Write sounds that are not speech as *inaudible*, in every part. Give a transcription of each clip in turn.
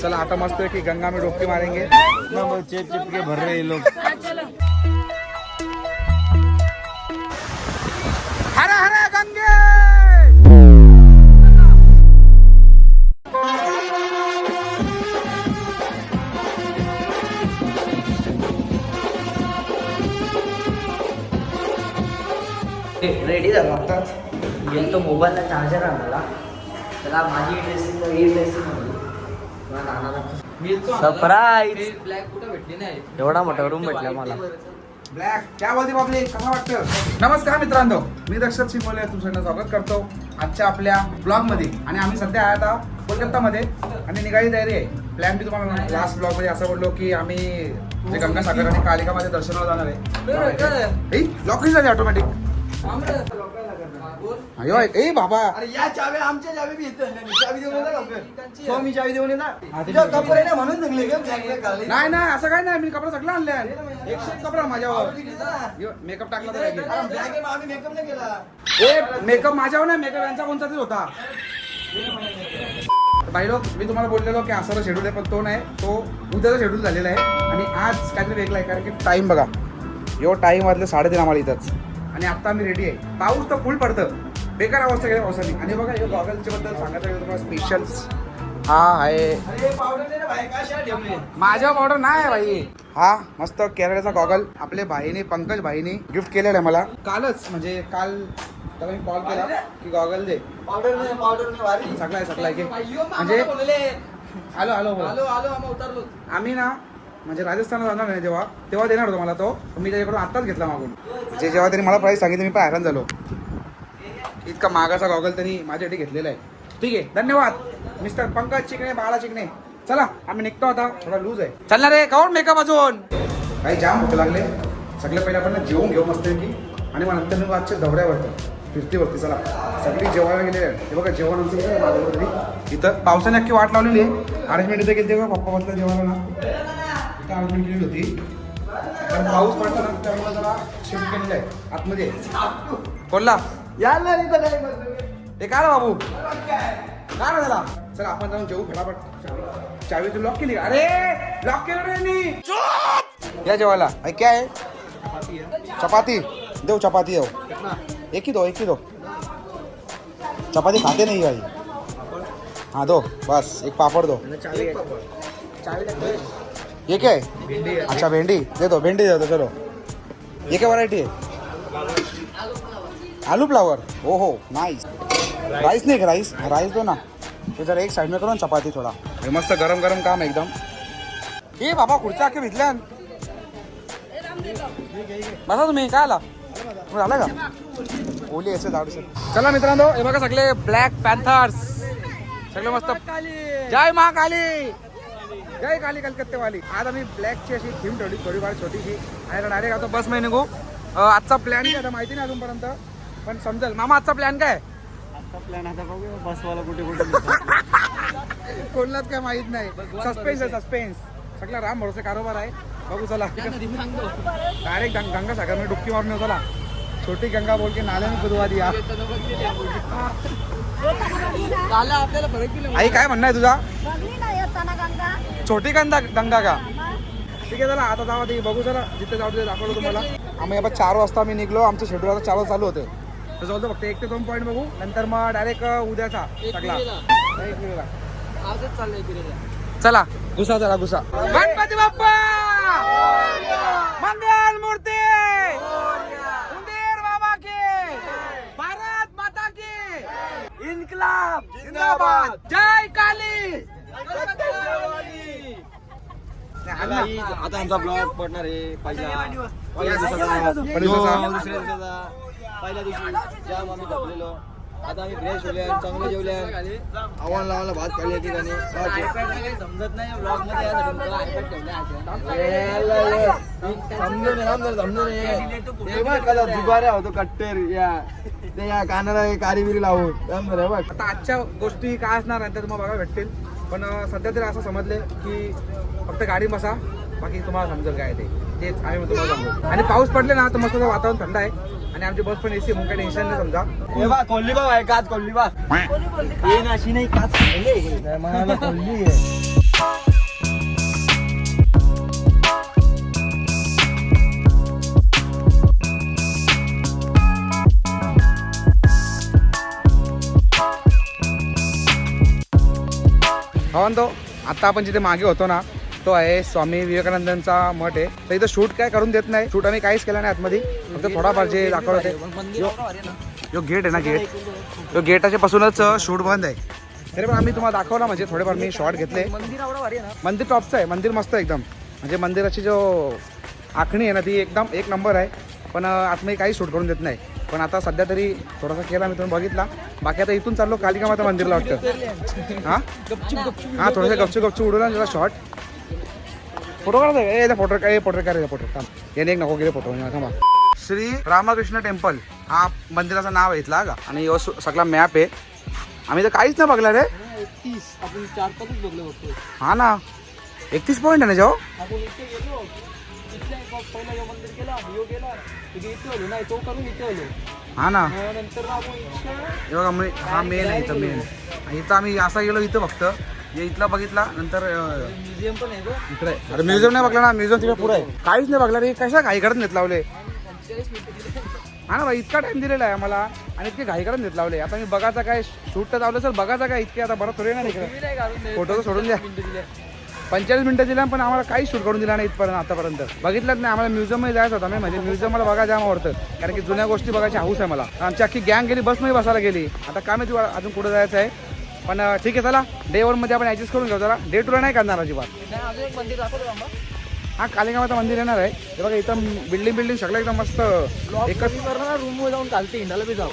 चला आता मस्त की गंगा में डुबकी मारेंगे. चिप चिप के भर रहे ये लोग. हरे हरे गंगे! रेडी झालो. आताच गेलो मोबाईलला चार्जर आणायला. त्याला माझी ड्रेसिंग ही ड्रेसिंग सरप्राईज ब्लॅक कुठे भेटली नाही. एवढा मोठा रूम भेटला मला. ब्लॅक क्या बोलते बाबले? कसं वाटतं नमस्कार मित्रांनो. मी दक्षर शिंगोले तुमचं स्वागत करतो. आजच्या आपल्या ब्लॉगमध्ये आणि आम्ही सध्या आहे आता कोलकातामध्ये. आणि निघाली तयारी आहे. प्लॅन मी तुम्हाला लास्ट ब्लॉगमध्ये असं बोललो की आम्ही जे गंगासागर आणि कालिकामध्ये दर्शनाला जाणार आहे. लॉक झाली ऑटोमॅटिक अयो ए बाबा. अरे या चाव्या आमच्या चावी बी येतं चावी देऊन लवकर. स्वामी चावी देऊन तुझ्या कपडे नाही म्हणून का घालले नाही नाही असं काय नाही. मी कपडा सगळा आणले एकशे एक कपडा माझ्यावर. मेकअप टाकला तर आम्ही मेकअप नाही केला. ए मेकअप माझ्यावर नाही. मेकअप यांचा कोणता तरी होता. बाई लोक मी तुम्हाला बोललेलो की असा शेड्यूल आहे पण तो नाही. तो उद्याचा शेड्यूल झालेला आहे. आणि आज काहीतरी वेगळा आहे कारण की टाइम बघा. यो टाइम वाजले साडेतीन आम्हाला इथंच. आणि आता आम्ही रेडी आहे. पाऊस तर फुल पडतं. बेकार अवस्था गेल्या पावसाने आणि बघा हे गॉगलच्या बद्दल सांगायचं गेलं तुम्हाला स्पेशल हा आहे. अरे पावडर नाही रे भाई काय शा ठेवले माझ्या ऑर्डर नाही आहे भाई हा मस्त केरळचा गॉगल आपल्या भाईने पंकज भाईने गिफ्ट केलेला आहे मला. कालच म्हणजे काल त्याला मी कॉल केला की गॉगल दे. पावडर नाही पावडर नाही भारी. सगळा आहे सगळा आहे. की म्हणजे आलो आलो बोला. आलो आलो आम्ही उतरलो. आम्ही ना म्हणजे राजस्थानला जाणार नाही जेव्हा. तेव्हा देणार होतो मला तो. मी त्याच्याकडून आत्ताच घेतला मागून. जे जेव्हा त्यांनी मला प्राईस सांगितलं मी पण हैराण झालो. इतका मागाचा गॉगल त्यांनी माझ्यासाठी घेतलेला आहे. ठीक आहे धन्यवाद. मिस्टर पंकज चिकणे बाळा चिकणे चला आम्ही निघतो आता. थोडा लूज आहे. चलणार रे काऊन मेकअप अजून? काही जाम भूक लागले. सगळे पहिले आपण जेवून घेऊ मस्त की आणि मग नंतर मी आजच्या दौऱ्यावरती फिरतीवरती चला. सगळी जेवायला गेले हे बघा जेवण आमचं इथं आहे पावसाने नक्की वाट लावलेली आहे. अरेंजमेंट इथे केली तेव्हा पप्पा बसला जेवायला. ना इथं अरेंजमेंट केलेली होती. पाऊस पडतो ना त्यामुळे जरा शिफ्ट केलेलं आहे. आतमध्ये. बोलला. नाही. हे काय रे बाबू? काय ना त्याला चला आपण जाऊन जेवू फटाफट। चावी चावी तू लॉक केली का? अरे लॉक केलं रे यांनी या जेवायला अरे काय आहे चपाती देऊ चपाती? देऊ एक ही दो एक ही दो। चपाती खाते नहीं भाई। हाँ दो बस एक पापड़ दो। ये क्या है? अच्छा भिंडी दे दो भिंडी दे दो चलो। ये क्या वैरायटी है? आलू फ्लावर. हो हो नाईस राईस नाही राईस राईस दो ना. ते जरा एक साइड में करो चपाती थोडा. हे मस्त गरम गरम काम आहे एकदम. हे बाबा खुर्च्या अख्खे भिजल्यान बसा तुम्ही काय आला? झाला झालं का? ओली याचे दारू चला मित्रांनो हे बघा सगळे ब्लॅक पॅन्थर्स सगळे मस्त. जय महाकाली. जय काली कलकत्तेवाली. आज आम्ही ब्लॅकची अशी थीम ठेवली थोडीफार छोटीशी. आणि डायरेक्ट आता बस महिने निघू. आजचा प्लॅन काय आता माहिती नाही अजूनपर्यंत. पण समजेल. मामा आजचा प्लॅन काय? आजचा प्लॅन आता बघूया. बसवाला कुठे कुठे *laughs* कोणालाच काय माहीत नाही. सस्पेन्स आहे सस्पेन्स सगळा राम भरोसे कारोबार आहे. बघू चला. डायरेक्ट गंगा सागर में डुबकी मारने चला. छोटी गंगा बोल के नाले में कुदवा दिया आला आपल्याला फरक दिला आई काय म्हणणं आहे तुझा? छोटी गंगा गंगा का? ठीक आहे चला आता जावा ते. बघू चला. जिथे जाऊ तिथे दाखवलं तुम्हाला. आम्ही आता चार वाजता आम्ही निघलो. आमचं शेड्यूल आता चार वाजता चालू होते जाऊ दे फक्त एक ते दोन पॉईंट बघू. नंतर मग डायरेक्ट उद्याचा एक सगळा. मिनिटला. एक मिनिटला. आजच चाललंय फिरायला. चला. घुसा चला घुसा. गणपती बाप्पा! मंगल मूर्ती! उंदीर बाबा की! भारत माता की! इन्कलाब जिंदाबाद! जय काली. आता आमचा ब्लॉग पडणार आहे. पहिला. पहिल्या पहिल्या दिवसाचा. दिवसाचा. जो दुसऱ्या दिवसाचा. पहिल्या दिवशी जाम आम्ही झोपलेलो आता आम्ही फ्रेश होले चांगले जेवले आव्हान लावायला भात खाल्ली ठिकाणी. समजत नाही ब्लॉगमध्ये. समजून ये, ये. बघ जुगाऱ्या होतो कट्टर या. ते या कानाला कारी बिरी लावून. बघ. आता आजच्या गोष्टी काय असणार नाही त्या तुम्हाला बघायला भेटतील. पण सध्या तरी असं समजले की फक्त गाडी बसा बाकी तुम्हाला समजेल काय ते. तेच आम्ही तुम्हाला सांगू. आणि पाऊस पडले ना तर मस्त वातावरण थंड आहे. आणि आमची बस पण एसी मुंबई टेन्शन नाही समजा. कोल्ली बाब आहे काच कोल्ली बाबी ये नाशी नाही काच कोल्ली हो तो आता आपण जिथे मागे होतो ना तो आहे स्वामी विवेकानंदांचा मठ आहे. तर इथं शूट काय करून देत नाही. शूट आम्ही काहीच केलं नाही आतमध्ये. फक्त थोडाफार जे दाखवलं ते. जो गेट आहे ना गेट तो गेटाच्या पासूनच शूट बंद आहे. तरी पण आम्ही तुम्हाला दाखवला म्हणजे थोडेफार मी शॉर्ट घेतले. मंदिर टॉपचं आहे मंदिर मस्त आहे एकदम. म्हणजे मंदिराची जो आखणी आहे ना ती एकदम एक नंबर आहे. पण आतमध्ये काही शूट करून देत नाही. पण आता सध्या तरी थोडासा केला मी तुम्ही बघितला. बाकी आता इथून चाललो कालिका माता मंदिरला वाटतं. हां? हां थोडंसं गपचू गपचू उडवला जरा शॉर्ट फोटो काढायचा? ए फोटो काय फोटो काय फोटो थांब. याने एक नको गेले फोटो थांबा. श्री रामकृष्ण टेम्पल. हा मंदिराचं नाव आहे इथला का आणि सु- सगळा मॅप आहे. आम्ही तर काहीच नाही बघला रे. एकतीस. आपण चार पाचच बघलो बघतो हा ना. एकतीस पॉईंट आहे ना जाऊ आपण इथे गेलो. इथल्या एक पहिला जो मंदिर केला यो गेला. तिथे इथे आलो. नाही तो करून इथे आलो. हा ना. मग नंतर ना आपण इथे हे बघा मी हा मेन आहे इथं मेन इथं आम्ही असा गेलो इथं फक्त. हे इथला बघितला नंतर म्युझियम पण आहे. इकडे. अरे म्युझियम नाही बघला ना म्युझियम तिकडे पुढे आहे. काहीच नाही बघला रे कशा घाई करत नेत लावले? हा ना भाई इतका टाइम दिलेला आहे आम्हाला. आणि इतके घाई करत नेत लावले. आता मी बघायचा काय शूट तर लावलं सर बघायचा काय इतके आता बरं थोडे ना इकडे. फोटो तर सोडून द्या. मिनिटं दिले. पंचेचाळीस मिनिटं दिल्या पण आम्हाला काही शूट करून दिला नाही इथपर्यंत आतापर्यंत. बघितलंच नाही आम्हाला म्युझियममध्ये जायचं होतं. म्हणजे म्युझियम मला बघायला जाम आवडतं कारण की जुन्या गोष्टी बघायची हाऊस आहे मला. आमची अख्खी गँग गेली बसमध्ये बसायला गेली. आता काय माहिती अजून पुढे जायचं आहे? पण ठीक आहे चला. डे मध्ये आपण ॲडजस्ट करून घेऊ जरा डे टूला नाही करणार अजिबात. नाही अजून एक मंदिर दाखवतो का मग? हा कालिकामाता मंदिर येणार आहे. हे बघा इथं बिल्डिंग बिल्डिंग सगळं एकदम मस्त एकच रूम वर जाऊन चालते हिंडाला बी जाऊ.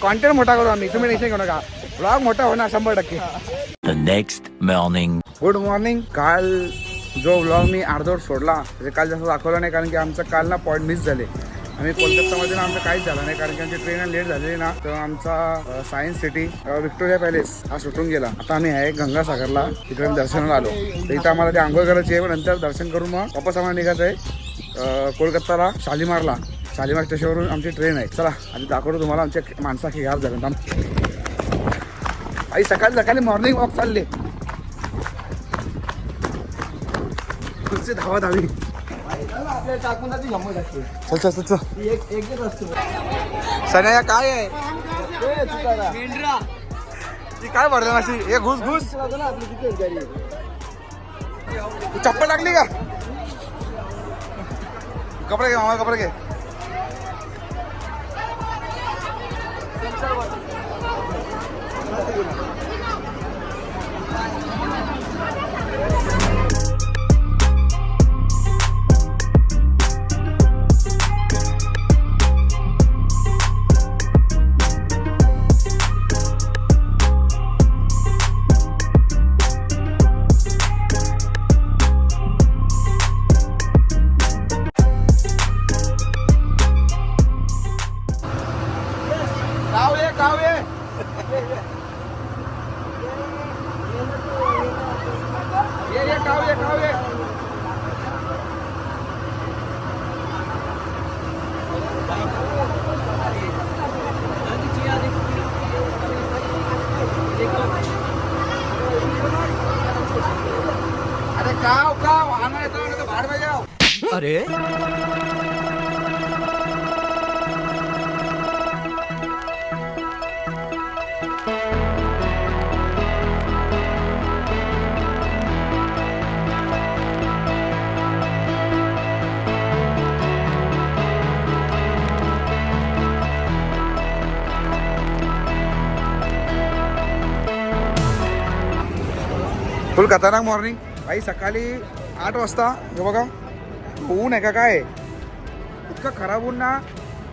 कॉन्टेंट मोठा करू आम्ही तुम्ही टेन्शन घेऊ नका. ब्लॉग मोठा होणार शंभर टक्के. next morning. गुड मॉर्निंग काल जो व्लॉग मी अर्धवट सोडला म्हणजे काल जास्त दाखवला नाही कारण की आमचं काल ना पॉईंट मिस झाले. आम्ही कोलकातामध्ये ना आमचं काहीच झालं नाही कारण की आमची ट्रेन लेट झालेली ना. तर आमचा सायन्स सिटी विक्टोरिया पॅलेस हा सुटून गेला. आता आम्ही आहे गंगासागरला तिकडे दर्शनाला आलो. तर इथं आम्हाला ते आंघोळ करायची आहे पण नंतर दर्शन करून मग वापस आम्हाला निघायचं आहे कोलकाताला शालिमारला. शालिमार स्टेशनवरून आमची ट्रेन आहे. चला आणि दाखवतो तुम्हाला आमच्या माणसाची घाप झालं. ना आई सकाळी सकाळी मॉर्निंग वॉक चालले. तुमची धावा धावी आपल्याला टाकून जाते शंभर टक्के चल चल चल चल. ती एक एकच असतो. सन्या काय आहे? ए, चुकारा. ती काय भरलं अशी हे घुस घुस. चुकारा ना आपली तू चप्पल टाकली का? कपडे घे मामा कपडे घे. कावळे ये ये अरे काव काव आना येतो ना तो अरे? फुल खतरनाक मॉर्निंग भाई सकाळी आठ वाजता हे बघा ऊन आहे का काय? इतकं खराब ऊन ना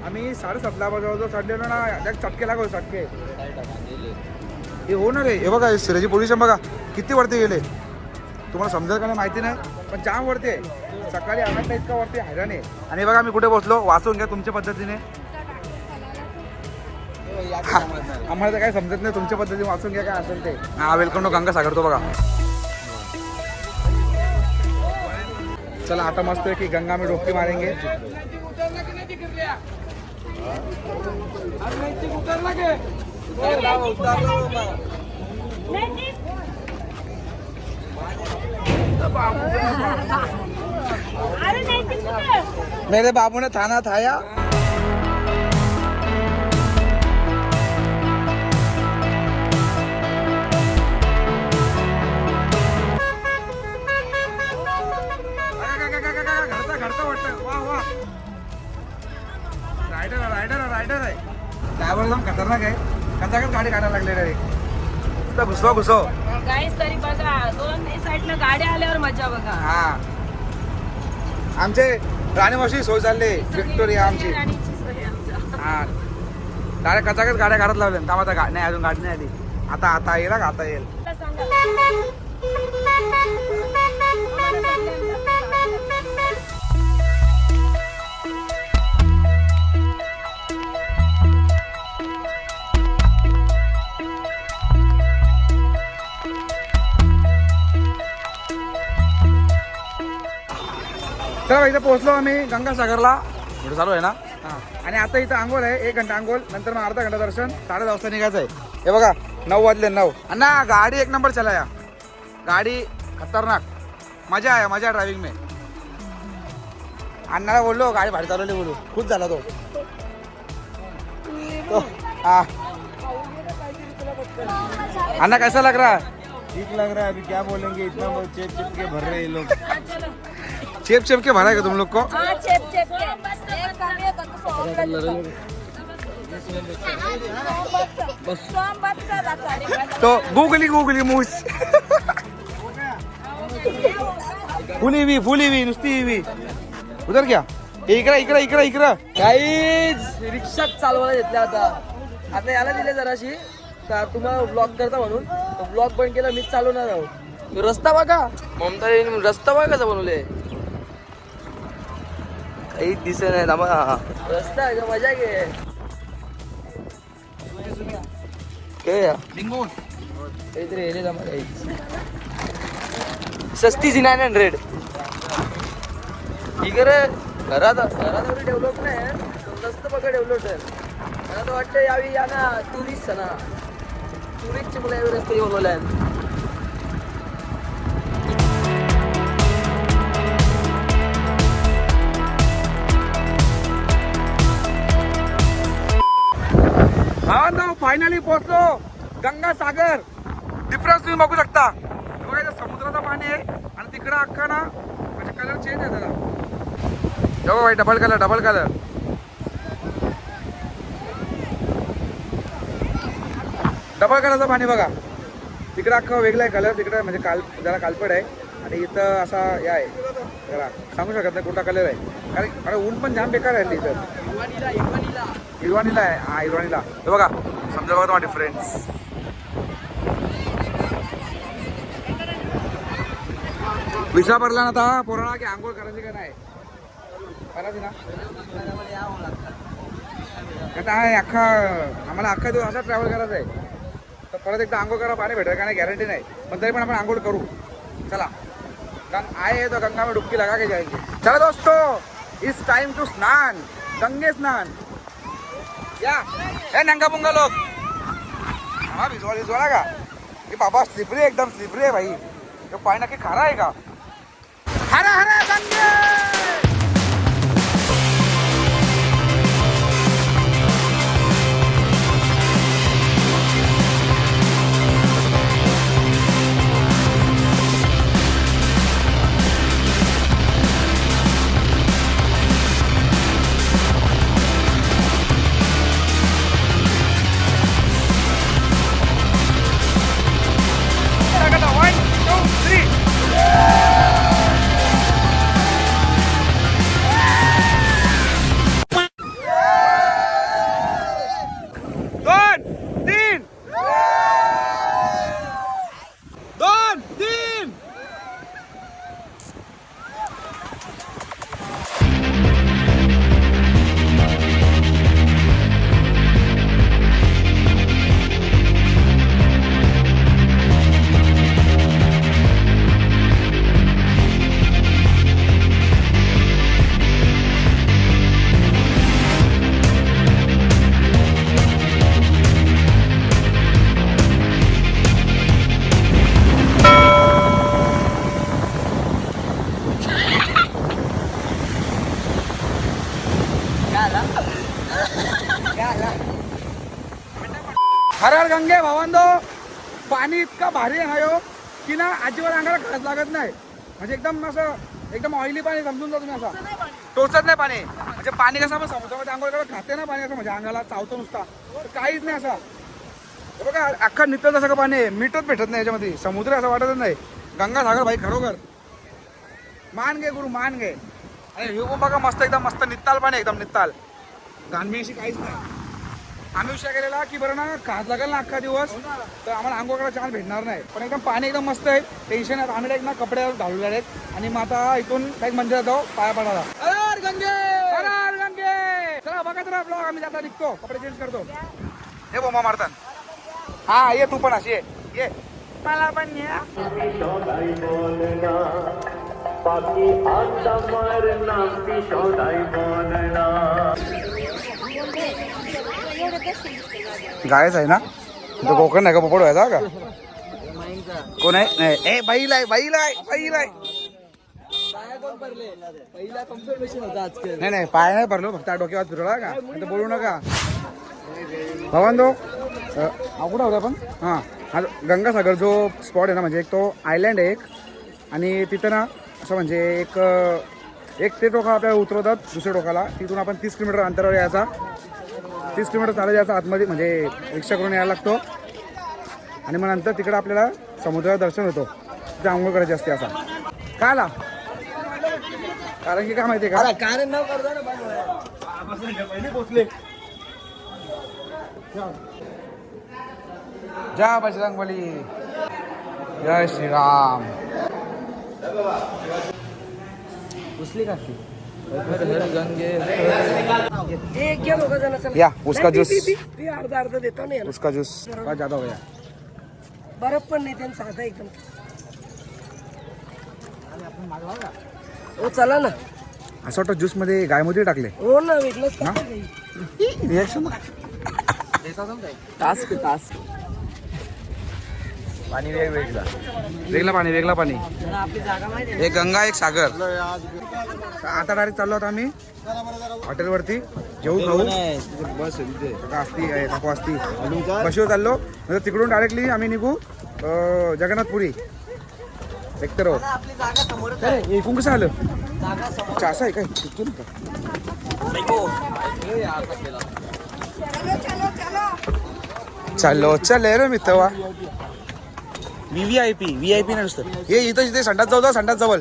आम्ही साडेसातला जवळजवळ चढलेलो ना एक चटके लागलो चटके. हे हो ना रे हे बघा सिराजी पोल्युशन बघा किती वरती गेले? तुम्हाला समजेल का नाही माहिती नाही पण जाम वरती आहे. सकाळी आठला इतका वरती हैराण आहे. आणि बघा मी कुठे बसलो? वाचून घ्या तुमच्या पद्धतीने. आम्हाला तर काय समजत नाही तुमच्या पद्धतीने वाचून घ्या काय असेल ते. हा वेलकम टू गंगासागर तो बघा. चला आता मस्त है की गंगा में डुबकी मारेंगे। मेरे बाबू ने थाना थाया। रायडर रायडर रायडर आहे ड्रायव्हर एकदम खतरनाक आहे. कचाकच गाडी काढायला लागले रे नुसतं घुसवा घुसव. गाईस तरी बघा दोन साईडनं गाड्या आल्यावर मजा बघा. हा. आमचे राणीमावशी सोय चालले विक्टोरिया आमची. हा. डायरेक्ट कचाकच गाड्या काढत लावल्या थांब आता गा- नाही अजून गाडी नाही आली. आता आता येईल आता येईल. चला बा, इथं पोहोचलो आम्ही गंगासागरला. पुढे चालू आहे ना? हा. आणि आता इथं आंघोळ आहे एक घंटा आंघोळ नंतर मग अर्धा घंटा दर्शन साडे दहा वाजता निघायचं आहे. हे बघा नऊ वाजले नऊ. अण्णा गाडी एक नंबर चला या. गाडी खतरनाक. मजा आहे मजा ड्रायव्हिंग में. अण्णाला बोललो गाडी भारी चालवली बोलू. खुश झाला तो. तो, हा. अण्णा कैसा लग रहा? है ठीक लग रहा है अभी क्या बोलेंगे? इतना बहुत चेप चेप के भर रहे ये लोग. चेप चेप के भरा है तुम लोग को? हा, चेप चेप के. एक काम. तो गुगली गुगली मूस। फुली हुई फुली हुई नुसती हुई उधर क्या? इकडं इकडं इकडं इकडं। काहीच रिक्षा चालवायला घेतल्या आता. आता याला दिले जराशी तर तुम्हाला ब्लॉक करता म्हणून. ब्लॉक बंद केला मीच चालवणार आहोत रस्ता बघा. ममता रस्ता बघा कसा बनवले काही दिसे नाही रस्ता आहे का मजा घे. सस्ती सी नाईन हंड्रेड ठीक आहे रे. घरात घरात एवढी डेव्हलप नाही मस्त बघा डेव्हलप आहे. मला तर वाटतं यावी या ना टुरिस्ट ना. टुरिस्टचे मला यावेळी रस्ते बनवले आहेत. भावांनो फायनली पोहोचलो. गंगासागर. डिफरन्स तुम्ही बघू शकता. बघा समुद्राचं पाणी आहे आणि तिकडं अख्खा ना म्हणजे कलर चेंज आहे त्याला बघा भाई double colour double colour double कलरचं पाणी बघा. तिकडं अख्खा वेगळा आहे कलर तिकडं म्हणजे काल जरा कालपड आहे. आणि इथं असा हे आहे. जरा सांगू शकत नाही कोणता कलर आहे. कारण अरे ऊन पण जाम बेकार आहे इथं. हिरवाणीला आहे. हा हिरवाणीला हे बघा समजा बघा तुम्हाला डिफरन्स विसा भरला ना आता. पोराला की आंघोळ करायची का नाही? करायची ना? आता आहे अख्खा आम्हाला अख्खा दिवस असा ट्रॅव्हल करायचा आहे. तर परत एकदा आंघोळ करा पाणी भेटेल का नाही? गॅरंटी नाही. पण तरी पण आपण आंघोळ करू. चला. गंग आहे तो गंगा में डुबकी लगा के जाएंगे चला दोस्तों इस टाइम टू स्नान. गंगे स्नान. या. हे नंगा पुंगा लोग हा भिजवा भिजवाला का हे बाबा स्लिपरी आहे एकदम स्लिपरी आहे भाई. हे पाय नक्की खारा आहे का? हरा हरा पाणी इतका भारी आहे ना यो की ना अजिबात अंगाला खास लागत नाही. म्हणजे एकदम असं एकदम ऑइली पाणी समजून जा तुम्ही असं. टोचत नाही पाणी. म्हणजे पाणी कसं आपण समुद्रामध्ये आंघोळ खाते ना पाणी असं म्हणजे अंगाला चावतो नुसता. तर काहीच नाही असं. बघा अख्खा नितळ जसं का पाणी आहे? मीठच भेटत नाही याच्यामध्ये. समुद्र असं वाटतच नाही. गंगा सागर भाई खरोखर. मान घे गुरु मान घे. आणि हे पण बघा मस्त एकदम मस्त नित्ताल पाणी एकदम नित्ताल गाणमी अशी काहीच नाही. आम्ही विचार केलेला की बरं ना खास लागेल ना अख्खा दिवस. तर आम्हाला आंघोळ करायला चान्स भेटणार नाही. पण एकदम पाणी एकदम मस्त आहे. टेन्शन आहे आम्ही डायरेक्ट ना कपडे घालून आहेत. आणि मग आता इथून डायरेक्ट मंदिरात जाऊ पाया पडायला. अरे गंगे! हर गंगे! चला बघा तर ब्लॉग आम्ही जाता निघतो. कपडे चेंज करतो. हे बोमा मारतात. हा ये तू पण अशी ये. ये. मला पण ये. गायच आहे ना तो कोकण नाही का पोपट व्हायचा का कोण आहे नाही ए बैल आहे बैल आहे बैल आहे नाही नाही पाय नाही भरलो फक्त डोक्यावर फिरवला का आता बोलू नका भवान तो कुठं होता आपण हां हा गंगासागर जो स्पॉट आहे ना म्हणजे एक तो आयलँड आहे एक आणि तिथं ना असं म्हणजे एक एक ते टोका आपल्याला उतरवतात दुसऱ्या टोकाला तिथून आपण तीस किलोमीटर अंतरावर यायचा तीस किलोमीटर चालत यायचा आतमध्ये म्हणजे रिक्षा करून यायला लागतो. आणि मग नंतर तिकडं आपल्याला समुद्राचं दर्शन होतो. तिथे आंघोळ करायची असते असा. काय आला? कारण की काय माहिती आहे का? कारण जय बजरंग बली. जय श्रीराम. घुसली का या उसका जूस. अर्धा अर्धा देतो ना. उसका जूस. का ज्यादा हो गया बरफ पण नाही त्यांनी साधा एकदम. हो चला ना. असं वाटतं ज्यूसमध्ये गायमध्ये टाकले. हो ना वेगळंच ना? काय काही. रिएक्शन टास्क टास्क पाणी वेगवेगळा. वेगळा पाणी वेगळा पाणी. आपली जागा माहिती आहे एक गंगा एक सागर. आता डायरेक्ट चाललो आता आम्ही हॉटेलवरती. जेवू खाऊ. बस असती उतार. बशीवर चाललो. नंतर तिकडून डायरेक्टली आम्ही निघू जगन्नाथपुरी. एक तर आपली जागा समोर एकूण कसं आलं? असं आहे. काय? नाही का? चलो चले रे मित्रवा. V V I P V I P नसतं. हे इथं जिथे संडास जाऊ जा संडास जवळ.